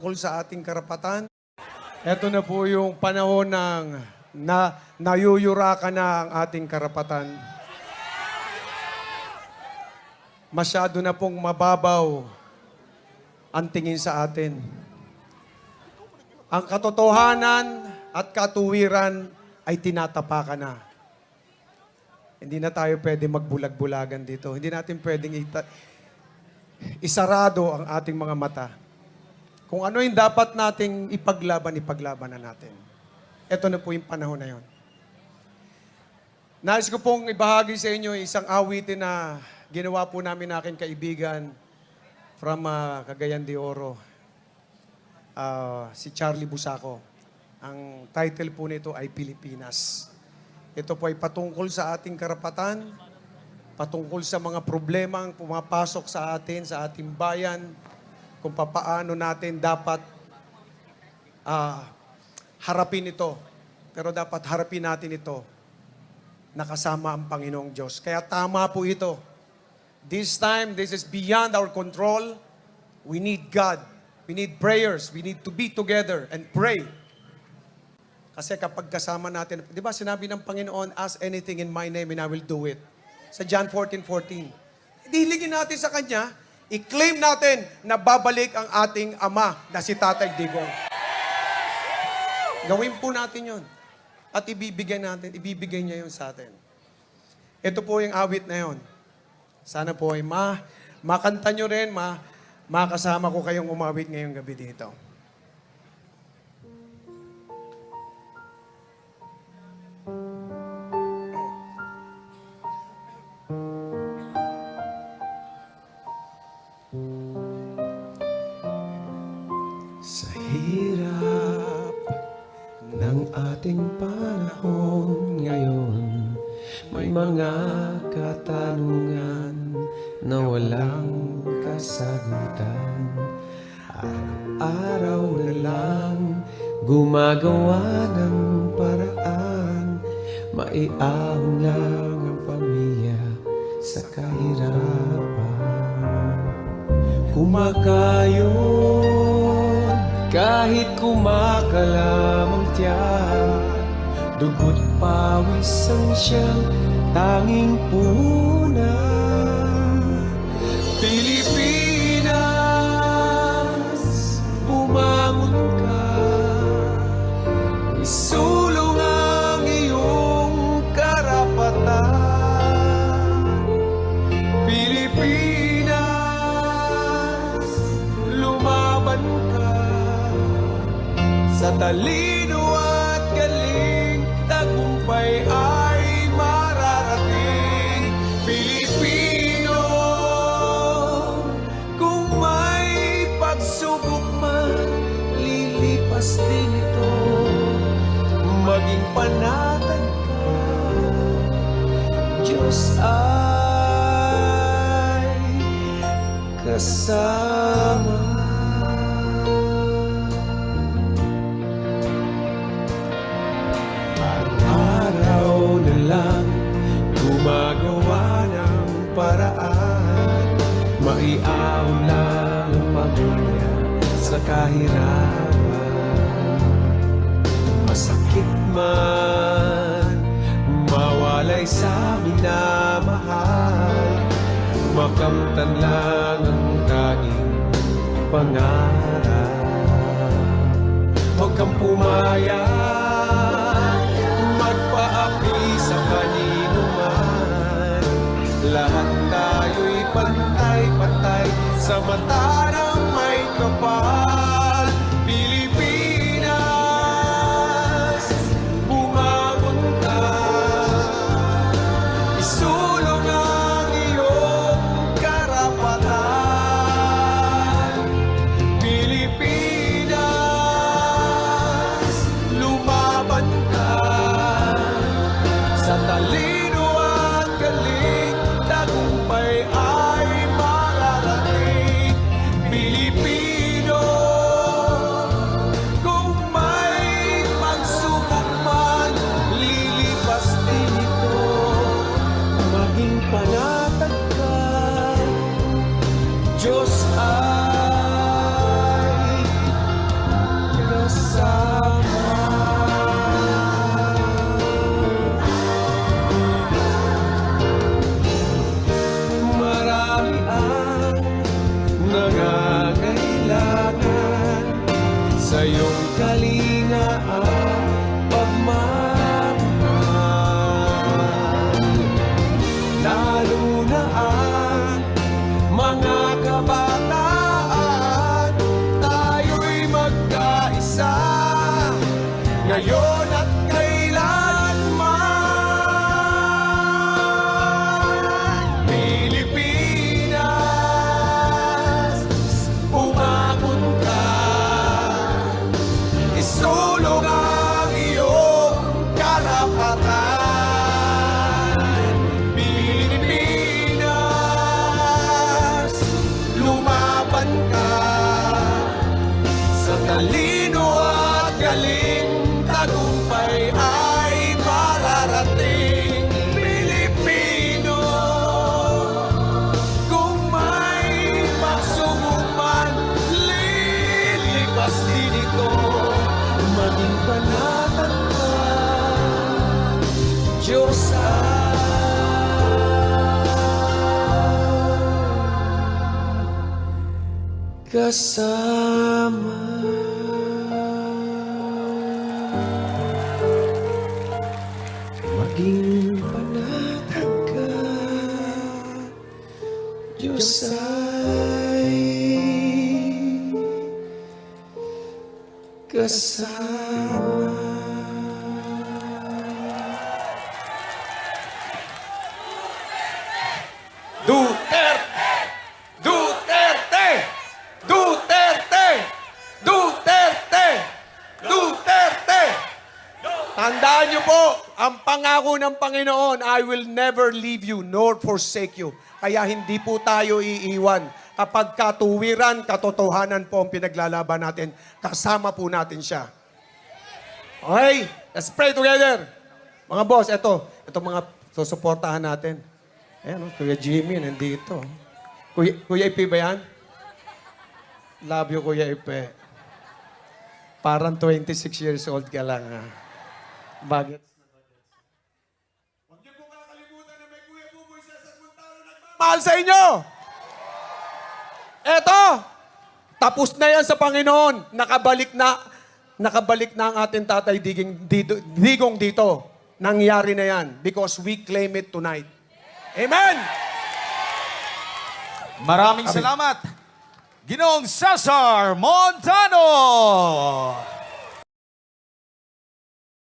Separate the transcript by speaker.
Speaker 1: tungkol sa ating karapatan. Ito na po yung panahon ng na nayuyurakan na ang ating karapatan. Masyado na pong mababaw ang tingin sa atin. Ang katotohanan at katuwiran ay tinatapakan na. Hindi na tayo pwede magbulag-bulagan dito. Hindi natin pwedeng isarado ang ating mga mata. Kung ano yung dapat nating ipaglaban, ipaglaban na natin. Ito na po yung panahon na yon. Nais ko pong ibahagi sa inyo isang awitin na ginawa po namin aking kaibigan from ah, Cagayan de Oro, Ah, si Charlie Busaco. Ang title po nito ay Pilipinas. Ito po ay patungkol sa ating karapatan, patungkol sa mga problema ang pumapasok sa atin, sa ating bayan, kung papaano natin dapat ah, harapin ito. Pero dapat harapin natin ito nakasama ang Panginoong Diyos. Kaya tama po ito. This time, this is beyond our control. We need God. We need prayers. We need to be together and pray. Kasi kapag kasama natin, di ba sinabi ng Panginoon, ask anything in my name and I will do it. Sa John 14, 14. Diligin natin sa Kanya, i-claim natin na babalik ang ating Ama na si Tatay Digong. Gawin po natin yon At ibibigay natin, ibibigay niya yun sa atin. Ito po yung awit na yon. Sana po ay ma, makanta nyo rin, ma, makasama ko kayong umawit ngayong gabi dito.
Speaker 2: Hirap ng ating panahon ngayon. May mga katanungan na walang kasagutan. Araw-araw na lang gumagawa ng paraan. Maiahon lang ang pamilya sa kahirapan. Kumakayon kahit kumakalamang tiyan Dugot pawis ang siyang tanging punan Sa talino at galing, tagumpay ay mararating Pilipino, kung may pagsubok man, lilipas din ito Maging panatag ka Diyos ay kasama. Kahirapan Masakit man Mawalay sa minamahal. Makamtan lang ang tanging pangarap. Huwag kang pumaya Ngayon Tagumpay ay mararating Pilipino. Kung may pagsubok man Lilipas din ito. Maging panatag ka Diyos kasama Maging panatag ka Diyos ay kasama Duterte! Tandaan niyo po, ang pangako ng Panginoon, I will never leave you nor forsake you. Kaya hindi po tayo iiwan. Kapag katuwiran, katotohanan po ang pinaglalaban natin, kasama po natin siya. Okay, let's pray together. Mga boss, eto, ito mga susuportahan natin. Ayan, oh, Kuya Jimmy, nandito. Kuya, Kuya Ipe ba yan? Love you, Kuya Ipe. Parang 26 years old ka lang, ha? Bagets na bagets. Huwag niyo po kakalimutan na may Kuya Buboy sa Saguntalo nagmamahal sa inyo! Eto! Tapos na yan sa Panginoon. Nakabalik na, nakabalik na ang ating tatay diging, dito, digong dito. Nangyari na yan because we claim it tonight. Amen!
Speaker 3: Maraming salamat. Ginoong Cesar Montano.